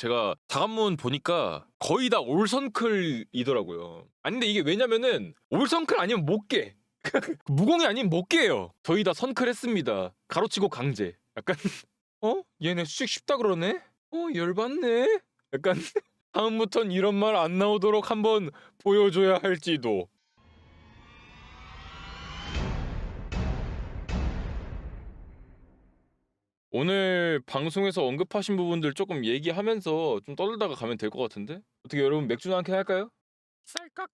제가 다관문 보니까 거의 다 올선클이더라고요. 아닌데 이게 왜냐면은 올선클 아니면 못 깨. 무공이 아니면 못 깨요. 저희 다 선클했습니다. 가로치고 강제. 약간 어? 얘네 수직 쉽다 그러네? 어 열받네? 약간 다음부턴 이런 말 안 나오도록 한번 보여줘야 할지도. 오늘 방송에서 언급하신 부분들 조금 얘기하면서 좀 떠들다가 가면 될 것 같은데? 어떻게 여러분 맥주나 한 캔 할까요? 쌀깍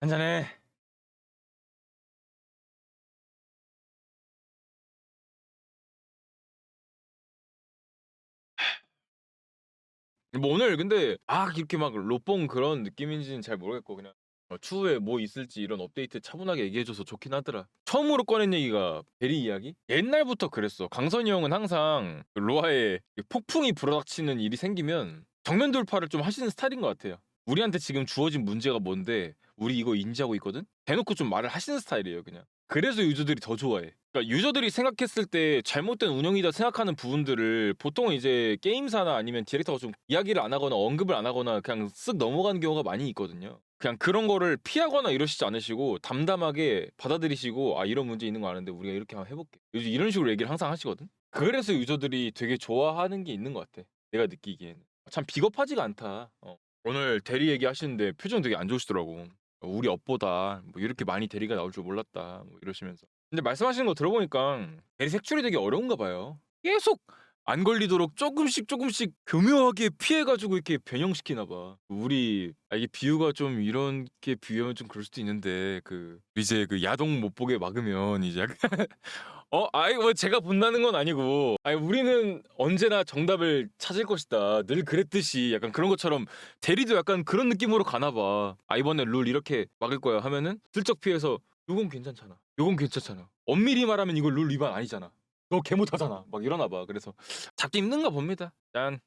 한잔해 뭐 오늘 근데 막 이렇게 막 로뽕 그런 느낌인지는 잘 모르겠고 그냥 어, 추후에 뭐 있을지 이런 업데이트 차분하게 얘기해줘서 좋긴 하더라. 처음으로 꺼낸 얘기가 베리 이야기? 옛날부터 그랬어. 강선이 형은 항상 그 로아에 폭풍이 불어닥치는 일이 생기면 정면 돌파를 좀 하시는 스타일인 것 같아요. 우리한테 지금 주어진 문제가 뭔데 우리 이거 인지하고 있거든? 대놓고 좀 말을 하시는 스타일이에요 그냥. 그래서 유저들이 더 좋아해. 그러니까 유저들이 생각했을 때 잘못된 운영이다 생각하는 부분들을 보통은 이제 게임사나 아니면 디렉터가 좀 이야기를 안 하거나 언급을 안 하거나 그냥 쓱 넘어가는 경우가 많이 있거든요. 그냥 그런 거를 피하거나 이러시지 않으시고 담담하게 받아들이시고 아 이런 문제 있는 거 아는데 우리가 이렇게 한번 해볼게. 요즘 이런 식으로 얘기를 항상 하시거든. 그래서 유저들이 되게 좋아하는 게 있는 것 같아. 내가 느끼기에는 참 비겁하지가 않다. 어. 오늘 대리 얘기 하시는데 표정 되게 안 좋으시더라고. 우리 업보다 뭐 이렇게 많이 대리가 나올 줄 몰랐다. 뭐 이러시면서. 근데 말씀하시는 거 들어보니까 대리 색출이 되게 어려운가 봐요. 계속 안 걸리도록 조금씩 조금씩 교묘하게 피해가지고 이렇게 변형시키나 봐. 우리 아, 이게 비유가 좀 이렇게 비유하면 좀 그럴 수도 있는데 그 이제 그 야동 못 보게 막으면 이제 약간 어 아이 뭐 제가 본다는 건 아니고 아니 우리는 언제나 정답을 찾을 것이다 늘 그랬듯이 약간 그런 것처럼 대리도 약간 그런 느낌으로 가나 봐. 아 이번에 룰 이렇게 막을 거야 하면은 슬쩍 피해서 요건 괜찮잖아. 요건 괜찮잖아. 엄밀히 말하면 이거 룰 위반 아니잖아. 너 개 못하잖아. 막 이러나 봐. 그래서 잡기 힘든가 봅니다. 짠.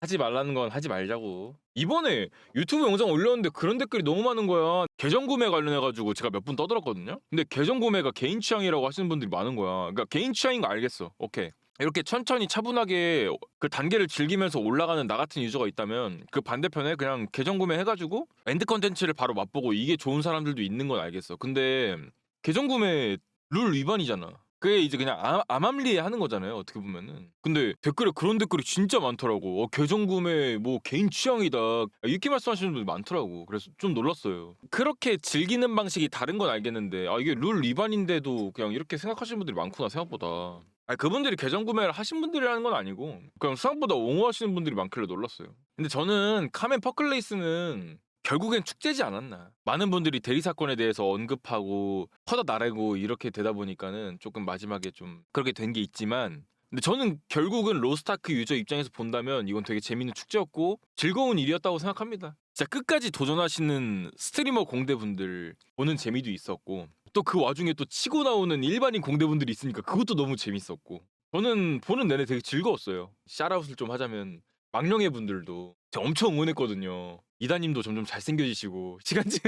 하지 말라는 건 하지 말자고. 이번에 유튜브 영상 올렸는데 그런 댓글이 너무 많은 거야. 계정 구매 관련해가지고 제가 몇 분 떠들었거든요. 근데 계정 구매가 개인 취향이라고 하시는 분들이 많은 거야. 그러니까 개인 취향인 거 알겠어. 오케이. 이렇게 천천히 차분하게 그 단계를 즐기면서 올라가는 나 같은 유저가 있다면 그 반대편에 그냥 계정 구매해가지고 엔드 컨텐츠를 바로 맛보고 이게 좋은 사람들도 있는 건 알겠어. 근데 계정 구매 룰 위반이잖아. 그게 이제 그냥 암, 암암리에 하는 거잖아요. 어떻게 보면은. 근데 댓글에 그런 댓글이 진짜 많더라고. 어, 계정 구매 뭐 개인 취향이다. 이렇게 말씀하시는 분들 많더라고. 그래서 좀 놀랐어요. 그렇게 즐기는 방식이 다른 건 알겠는데 아 이게 룰 위반인데도 그냥 이렇게 생각하시는 분들이 많구나 생각보다. 아 그분들이 계정 구매를 하신 분들이라는 건 아니고 그냥 생각보다 옹호하시는 분들이 많길래 놀랐어요. 근데 저는 카멘 퍼클레이스는 결국엔 축제지 않았나. 많은 분들이 대리 사건에 대해서 언급하고 퍼다 나르고 이렇게 되다 보니까는 조금 마지막에 좀 그렇게 된 게 있지만 근데 저는 결국은 로스타크 유저 입장에서 본다면 이건 되게 재밌는 축제였고 즐거운 일이었다고 생각합니다. 진짜 끝까지 도전하시는 스트리머 공대분들 보는 재미도 있었고 또 그 와중에 또 치고 나오는 일반인 공대분들이 있으니까 그것도 너무 재밌었고. 저는 보는 내내 되게 즐거웠어요. 샤라웃을 좀 하자면 망령의 분들도. 엄청 응원했거든요. 이다님도 점점 잘생겨지시고 시간 지-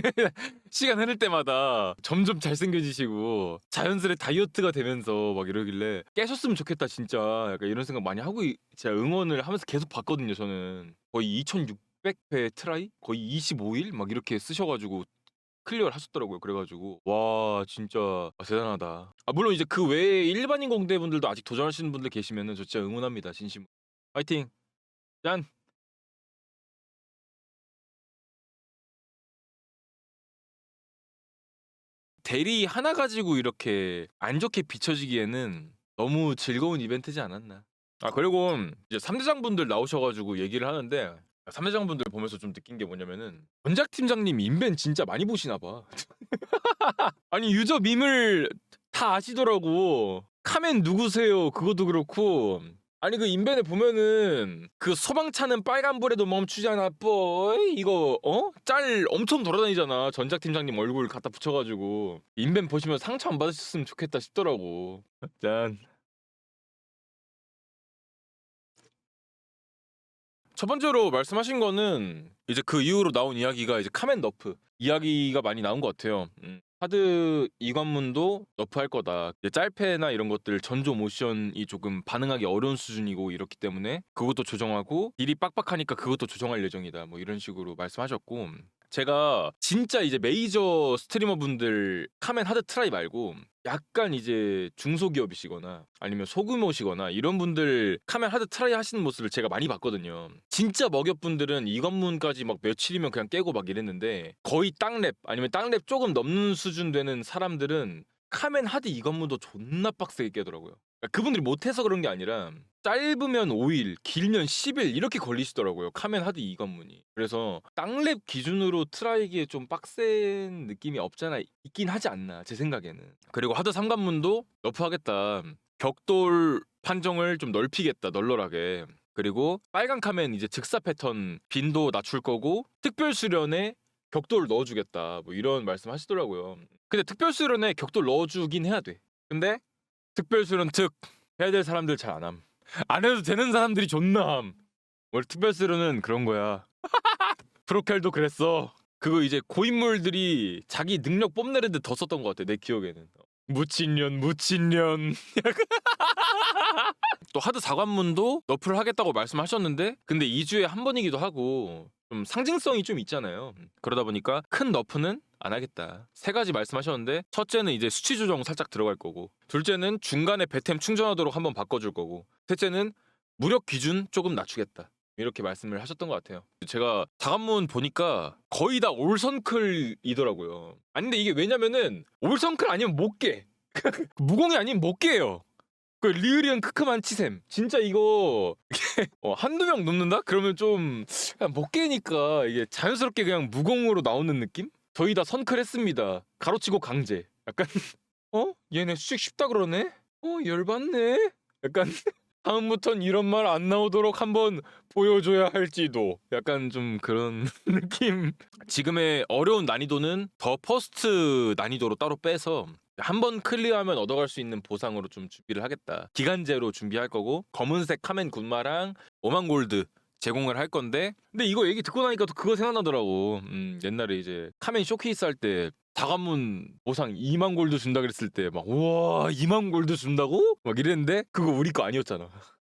시간 흐를 때마다 점점 잘생겨지시고 자연스레 다이어트가 되면서 막 이러길래 깨셨으면 좋겠다 진짜. 약간 이런 생각 많이 하고 이- 제가 응원을 하면서 계속 봤거든요 저는. 거의 2600회 트라이? 거의 25일? 막 이렇게 쓰셔가지고 클리어를 하셨더라고요. 그래가지고. 와 진짜. 아, 대단하다. 아 물론 이제 그 외에 일반인 공대분들도 아직 도전하시는 분들 계시면은 저 진짜 응원합니다 진심. 파이팅. 짠. 대리 하나 가지고 이렇게 안 좋게 비춰지기에는 너무 즐거운 이벤트지 않았나. 아 그리고 이제 3대장 분들 나오셔가지고 얘기를 하는데 3대장 분들 보면서 좀 느낀 게 뭐냐면은 원작 팀장님 인벤 진짜 많이 보시나 봐. 아니 유저 밈을 다 아시더라고. 카멘 누구세요? 그것도 그렇고 아니 그 인벤에 보면은 그 소방차는 빨간불에도 멈추지 않아 뽀이 이거 어? 짤 엄청 돌아다니잖아 전작 팀장님 얼굴 갖다 붙여가지고 인벤 보시면 상처 안 받으셨으면 좋겠다 싶더라고 짠 첫 번째로 말씀하신 거는 이제 그 이후로 나온 이야기가 이제 카멘 너프 이야기가 많이 나온 것 같아요. 음. 하드 이관문도 너프할 거다. 이제 짤패나 이런 것들 전조 모션이 조금 반응하기 어려운 수준이고 이렇기 때문에 그것도 조정하고 딜이 빡빡하니까 그것도 조정할 예정이다. 뭐 이런 식으로 말씀하셨고 제가 진짜 이제 메이저 스트리머 분들 카멘 하드 트라이 말고 약간 이제 중소기업이시거나 아니면 소규모시거나 이런 분들 카멘 하드 트라이 하시는 모습을 제가 많이 봤거든요. 진짜 먹여분들은 이 관문까지 막 며칠이면 그냥 깨고 막 이랬는데 거의 땅랩 아니면 땅랩 조금 넘는 수준 되는 사람들은 카멘 하드 이 관문도 존나 빡세게 깨더라고요. 그러니까 그분들이 못해서 그런 게 아니라 짧으면 5일, 길면 10일 이렇게 걸리시더라고요. 카멘 하드 이 관문이. 그래서 땅랩 기준으로 트라이기에 좀 빡센 느낌이 없잖아 있긴 하지 않나 제 생각에는. 그리고 하드 3 관문도 너프하겠다. 격돌 판정을 좀 넓히겠다 널널하게. 그리고 빨간 카멘 이제 즉사 패턴 빈도 낮출 거고 특별 수련에 격돌 넣어주겠다 뭐 이런 말씀 하시더라고요. 근데 특별 수련에 격돌 넣어주긴 해야 돼. 근데 특별 수련 특 해야 될 사람들 잘 안 함. 안 해도 되는 사람들이 존나 함. 원래 특별 수련은 그런 거야. 프로켈도 그랬어. 그거 이제 고인물들이 자기 능력 뽐내는데 더 썼던 것 같아 내 기억에는. 무친년 무친년. 또 하드 4관문도 너프를 하겠다고 말씀하셨는데 근데 2주에 한 번이기도 하고 좀 상징성이 좀 있잖아요. 그러다 보니까 큰 너프는 안 하겠다. 세 가지 말씀하셨는데 첫째는 이제 수치 조정 살짝 들어갈 거고 둘째는 중간에 배템 충전하도록 한번 바꿔줄 거고 셋째는 무력 기준 조금 낮추겠다. 이렇게 말씀을 하셨던 것 같아요. 제가 다관문 보니까 거의 다 올선클이더라고요. 아니 근데 이게 왜냐면은 올선클 아니면 못 깨. 무공이 아니면 못 깨요. 그 리으리언 크크만 치셈. 진짜 이거 어, 한두 명 넘는다? 그러면 좀 그냥 못 깨니까 이게 자연스럽게 그냥 무공으로 나오는 느낌? 저희 다 선클했습니다. 가로치고 강제. 약간 어? 얘네 수직 쉽다 그러네? 어 열받네? 약간 다음부턴 이런 말 안 나오도록 한번 보여줘야 할지도 약간 좀 그런 느낌 지금의 어려운 난이도는 더 퍼스트 난이도로 따로 빼서 한 번 클리어하면 얻어갈 수 있는 보상으로 좀 준비를 하겠다 기간제로 준비할 거고 검은색 카멘 군마랑 5만 골드 제공을 할 건데 근데 이거 얘기 듣고 나니까 또 그거 생각나더라고 음, 옛날에 이제 카멘 쇼케이스 할 때 다관문 보상 2만 골드 준다 그랬을 때 막 우와 2만 골드 준다고? 막 이랬는데 그거 우리 거 아니었잖아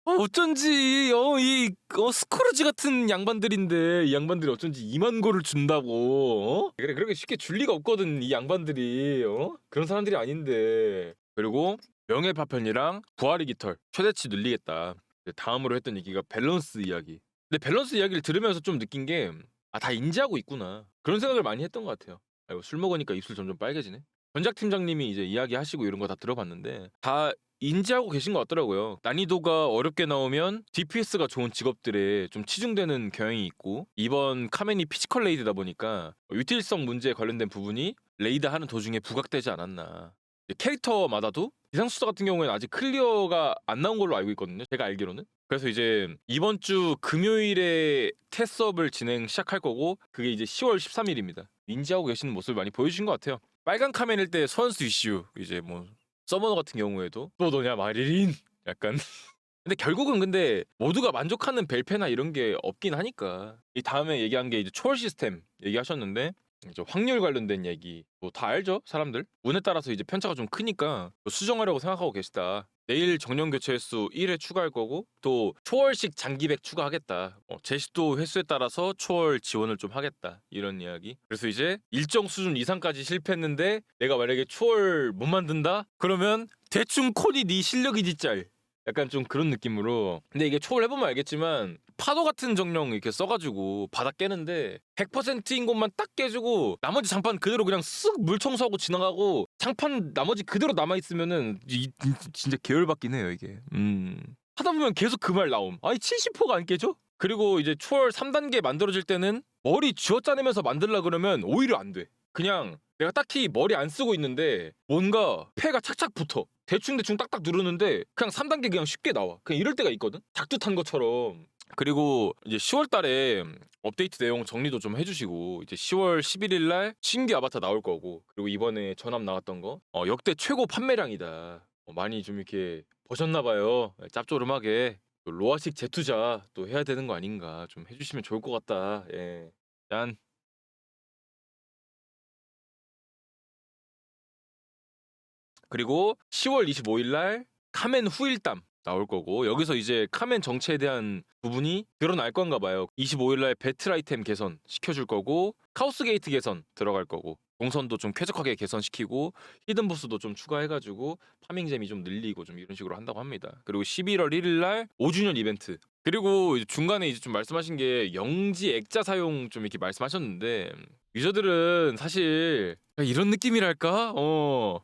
어, 어쩐지 어이 어, 스크루지 같은 양반들인데 이 양반들이 어쩐지 2만 골을 준다고 어? 그래 그렇게 쉽게 줄 리가 없거든 이 양반들이 어? 그런 사람들이 아닌데 그리고 명예 파편이랑 부활의 깃털 최대치 늘리겠다 다음으로 했던 얘기가 밸런스 이야기 근데 밸런스 이야기를 들으면서 좀 느낀 게 아 다 인지하고 있구나 그런 생각을 많이 했던 것 같아요 아이고 술 먹으니까 입술 점점 빨개지네 전작 팀장님이 이제 이야기하시고 이런 거 다 들어봤는데 다 인지하고 계신 것 같더라고요. 난이도가 어렵게 나오면 DPS가 좋은 직업들에 좀 치중되는 경향이 있고 이번 카멘이 피지컬 레이드다 보니까 유틸성 문제에 관련된 부분이 레이드 하는 도중에 부각되지 않았나. 캐릭터마다도 비상수사 같은 경우에는 아직 클리어가 안 나온 걸로 알고 있거든요. 제가 알기로는. 그래서 이제 이번 주 금요일에 테스업을 진행 시작할 거고 그게 이제 10월 13일입니다. 인지하고 계시는 모습을 많이 보여주신 것 같아요. 빨간 카멘일 때 선수 이슈 이제 뭐 서머너 같은 경우에도 또 너냐 마리린? 약간. 근데 결국은 근데 모두가 만족하는 벨페나 이런 게 없긴 하니까. 이 다음에 얘기한 게 이제 초월 시스템 얘기하셨는데 이제 확률 관련된 얘기 뭐 다 알죠 사람들? 운에 따라서 이제 편차가 좀 크니까 수정하려고 생각하고 계시다 내일 정령 교체 횟수 1회 추가할 거고 또 초월식 장기백 추가하겠다. 어, 제시도 횟수에 따라서 초월 지원을 좀 하겠다. 이런 이야기. 그래서 이제 일정 수준 이상까지 실패했는데 내가 만약에 초월 못 만든다? 그러면 대충 콘이 네 실력이지 짤 약간 좀 그런 느낌으로. 근데 이게 초월 해보면 알겠지만 파도 같은 정령 이렇게 써가지고 바닥 깨는데 100%인 곳만 딱 깨주고 나머지 장판 그대로 그냥 쓱 물 청소하고 지나가고 장판 나머지 그대로 남아있으면은 이, 이- 진짜 계열받긴 해요 이게. 음. 하다 보면 계속 그 말 나옴. 아니 70%가 안 깨져? 그리고 이제 초월 3단계 만들어질 때는 머리 쥐어짜내면서 만들라 그러면 오히려 안돼. 그냥 내가 딱히 머리 안 쓰고 있는데 뭔가 패가 착착 붙어 대충대충 딱딱 누르는데 그냥 3단계 그냥 쉽게 나와. 그냥 이럴 때가 있거든? 작두 탄 것처럼. 그리고 이제 10월 달에 업데이트 내용 정리도 좀 해주시고 이제 10월 11일 날 신규 아바타 나올 거고 그리고 이번에 전함 나왔던 거. 어, 역대 최고 판매량이다. 어, 많이 좀 이렇게 보셨나 봐요. 짭조름하게. 또 로아식 재투자 또 해야 되는 거 아닌가 좀 해주시면 좋을 것 같다. 예. 짠 그리고 10월 25일 날 카멘 후일담 나올 거고 여기서 이제 카멘 정체에 대한 부분이 드러날 건가 봐요. 25일 날 배틀 아이템 개선 시켜줄 거고 카오스 게이트 개선 들어갈 거고 동선도 좀 쾌적하게 개선시키고 히든 보스도 좀 추가해가지고 파밍 재미 좀 늘리고 좀 이런 식으로 한다고 합니다. 그리고 11월 1일 날 5주년 이벤트 그리고 이제 중간에 이제 좀 말씀하신 게 영지 액자 사용 좀 이렇게 말씀하셨는데 유저들은 사실 이런 느낌이랄까? 어.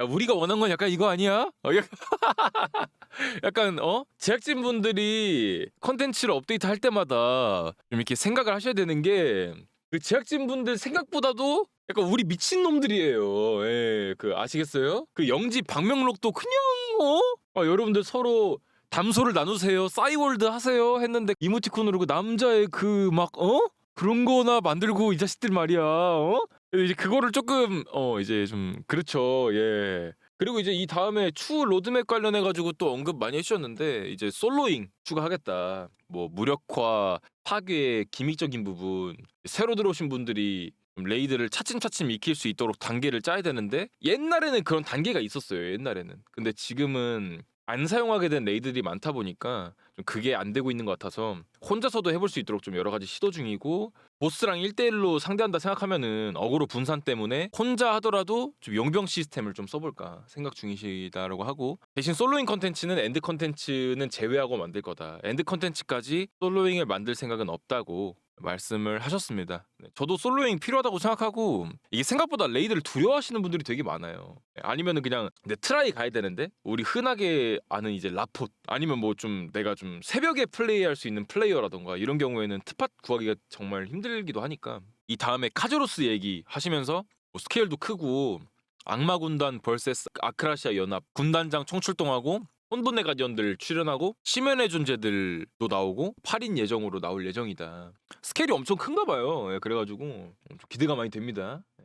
야, 우리가 원한 건 약간 이거 아니야? 어, 약간, 어 제작진 분들이 컨텐츠를 업데이트 할 때마다 좀 이렇게 생각을 하셔야 되는 게 그 제작진 분들 생각보다도 약간 우리 미친 놈들이에요. 예, 그 아시겠어요? 그 영지 방명록도 그냥 어 아, 여러분들 서로 담소를 나누세요. 싸이월드 하세요. 했는데 이모티콘으로 그 남자의 그 막 어? 그런 거나 만들고 이 자식들 말이야. 어? 이제 그거를 조금 어 이제 좀 그렇죠. 예. 그리고 이제 이 다음에 추후 로드맵 관련해 가지고 또 언급 많이 해주셨는데 이제 솔로잉 추가하겠다. 뭐 무력화, 파괴, 기믹적인 부분 새로 들어오신 분들이 좀 레이드를 차츰차츰 익힐 수 있도록 단계를 짜야 되는데 옛날에는 그런 단계가 있었어요. 옛날에는. 근데 지금은 안 사용하게 된 레이드들이 많다 보니까 좀 그게 안 되고 있는 것 같아서 혼자서도 해볼 수 있도록 좀 여러 가지 시도 중이고 보스랑 1대1로 상대한다 생각하면은 어그로 분산 때문에 혼자 하더라도 좀 용병 시스템을 좀 써볼까 생각 중이시다라고 하고 대신 솔로잉 컨텐츠는 엔드 컨텐츠는 제외하고 만들 거다 엔드 컨텐츠까지 솔로잉을 만들 생각은 없다고 말씀을 하셨습니다. 네, 저도 솔로잉 필요하다고 생각하고 이게 생각보다 레이드를 두려워하시는 분들이 되게 많아요. 네, 아니면은 그냥 내 트라이 가야 되는데 우리 흔하게 아는 이제 라포트 아니면 뭐 좀 내가 좀 새벽에 플레이할 수 있는 플레이어라던가 이런 경우에는 트팟 구하기가 정말 힘들기도 하니까 이 다음에 카제로스 얘기 하시면서 뭐 스케일도 크고 악마 군단 벌세스 아크라시아 연합 군단장 총출동하고 혼돈의 가디언들 출연하고 심연의 존재들도 나오고 8인 예정으로 나올 예정이다. 스케일이 엄청 큰가 봐요. 예, 그래가지고 좀 기대가 많이 됩니다. 네.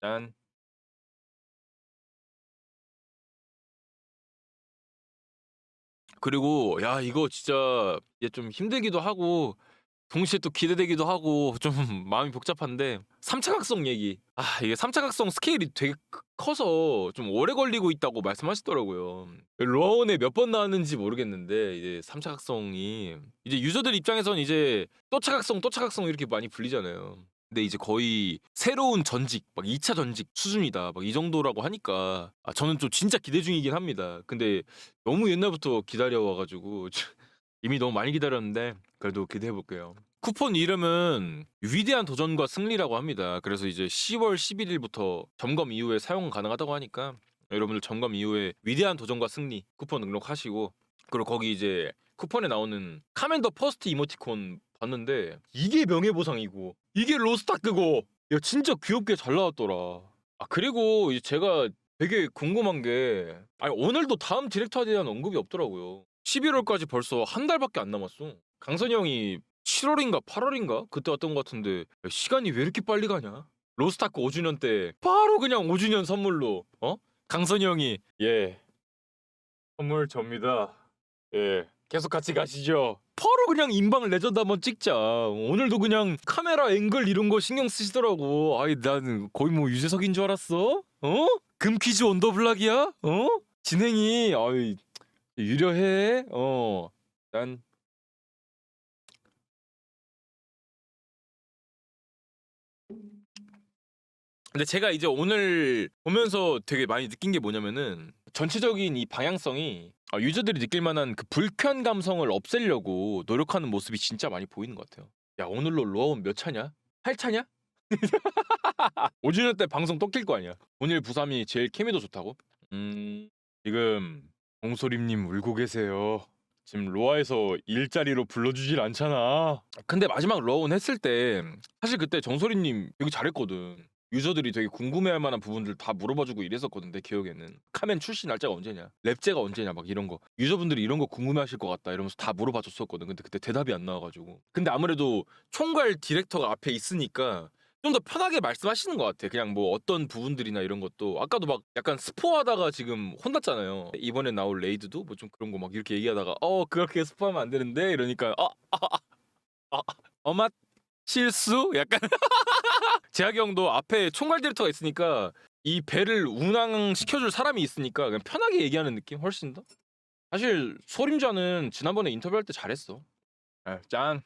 짠. 그리고 야 이거 진짜 이제 좀 힘들기도 하고 동시에 또 기대되기도 하고 좀 마음이 복잡한데 삼차각성 얘기. 아 이게 삼차각성 스케일이 되게 크- 커서 좀 오래 걸리고 있다고 말씀하시더라고요. 로아원에 몇 번 나왔는지 모르겠는데 이제 삼차각성이 이제 유저들 입장에선 이제 또차 각성 또차 각성 이렇게 많이 불리잖아요 근데 이제 거의 새로운 전직 막 2차 전직 수준이다 막 이 정도라고 하니까 아 저는 좀 진짜 기대 중이긴 합니다 근데 너무 옛날부터 기다려와가지고 이미 너무 많이 기다렸는데 그래도 기대해 볼게요. 쿠폰 이름은 위대한 도전과 승리라고 합니다. 그래서 이제 10월 11일부터 점검 이후에 사용 가능하다고 하니까 여러분들 점검 이후에 위대한 도전과 승리 쿠폰 등록하시고 그리고 거기 이제 쿠폰에 나오는 카멘더 퍼스트 이모티콘 봤는데 이게 명예보상이고 이게 로스타크고 야 진짜 귀엽게 잘 나왔더라. 아 그리고 이제 제가 되게 궁금한 게 아니 오늘도 다음 디렉터에 대한 언급이 없더라고요. 11월까지 벌써 한 달밖에 안 남았어. 강선이 형이 7월인가 8월인가 그때 왔던 것 같은데 야, 시간이 왜 이렇게 빨리 가냐? 로스타크 5주년 때 바로 그냥 5주년 선물로 어? 강선이 형이 예 선물 접니다. 예 계속 같이 가시죠. 바로 그냥 인방 레전드 한번 찍자. 오늘도 그냥 카메라 앵글 이런 거 신경 쓰시더라고. 아이 나는 거의 뭐 유재석인 줄 알았어. 어? 금퀴즈 언더블락이야? 어? 진행이 아이 유려해. 어. 난 근데 제가 이제 오늘 보면서 되게 많이 느낀 게 뭐냐면은 전체적인 이 방향성이 아, 유저들이 느낄 만한 그 불쾌한 감성을 없애려고 노력하는 모습이 진짜 많이 보이는 것 같아요. 야 오늘로 로아원 몇 차냐? 8차냐? 5주년 때 방송 또 낄 거 아니야. 오늘 부삼이 제일 케미도 좋다고? 음 지금 홍소림님 울고 계세요. 지금 로아에서 일자리로 불러주질 않잖아. 근데 마지막 로아원 했을 때 사실 그때 정소리님 되게 잘했거든. 유저들이 되게 궁금해할 만한 부분들 다 물어봐주고 이랬었거든 내 기억에는. 카멘 출시 날짜가 언제냐? 랩제가 언제냐? 막 이런 거. 유저분들이 이런 거 궁금해하실 것 같다 이러면서 다 물어봐줬었거든. 근데 그때 대답이 안 나와가지고. 근데 아무래도 총괄 디렉터가 앞에 있으니까 좀 더 편하게 말씀하시는 것 같아. 그냥 뭐 어떤 부분들이나 이런 것도. 아까도 막 약간 스포하다가 지금 혼났잖아요. 이번에 나올 레이드도 뭐 좀 그런 거 막 이렇게 얘기하다가 어 그렇게 스포하면 안 되는데? 이러니까 아, 아, 아, 아, 어맛 실수? 약간 재학이 형도 앞에 총괄 디렉터가 있으니까 이 배를 운항시켜줄 사람이 있으니까 그냥 편하게 얘기하는 느낌 훨씬 더. 사실 소림자는 지난번에 인터뷰할 때 잘했어. 아, 짠.